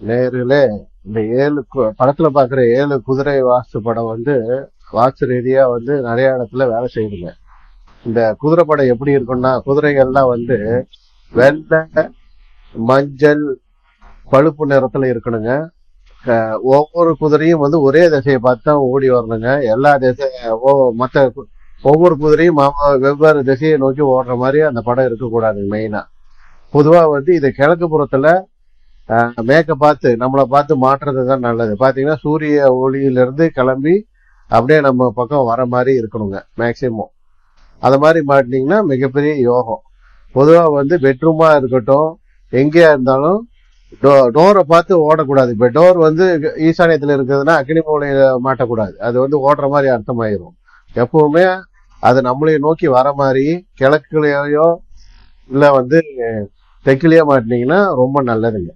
நேர்களே இந்த ஏழு கு- படத்துல பாக்குற ஏழு குதிரை வாஸ்து படம் வந்து வாஸ்து ரீதியா வந்து நிறைய இடத்துல வேலை செய்யுதுங்க. இந்த குதிரை படம் எப்படி இருக்கும்னா குதிரைகள்லாம் வந்து வெள்ளை மஞ்சள் பழுப்பு நிறத்துல இருக்கணுங்க. ஒவ்வொரு குதிரையும் வந்து ஒரே திசையை பார்த்து தான் ஓடி வரணுங்க. எல்லா திசை மற்ற ஒவ்வொரு குதிரையும் வெவ்வேறு திசையை நோக்கி ஓடுற மாதிரி அந்த படம் இருக்கக்கூடாது மெயினா பொதுவா வந்து இது கிழக்கு புறத்துல மேக்கை பார்த்து நம்மளை பார்த்து மாற்றுறது தான் நல்லது. பார்த்தீங்கன்னா சூரிய ஒளியிலிருந்து கிளம்பி அப்படியே நம்ம பக்கம் வர மாதிரி இருக்கணுங்க மேக்சிமம் அது மாதிரி மாட்டினீங்கன்னா மிகப்பெரிய யோகம். பொதுவாக வந்து பெட்ரூமாக இருக்கட்டும் எங்கேயா இருந்தாலும் டோ டோரை பார்த்து ஓடக்கூடாது. இப்போ டோர் வந்து ஈசானியத்தில் இருக்குதுன்னா அக்னி மூலையில் மாட்டக்கூடாது. அது வந்து ஓடுற மாதிரி அர்த்தமாயிரும். எப்பவுமே அது நம்மளைய நோக்கி வர மாதிரி கிழக்குலேயோ இல்லை வந்து தெற்குலயோ மாட்டினீங்கன்னா ரொம்ப நல்லதுங்க.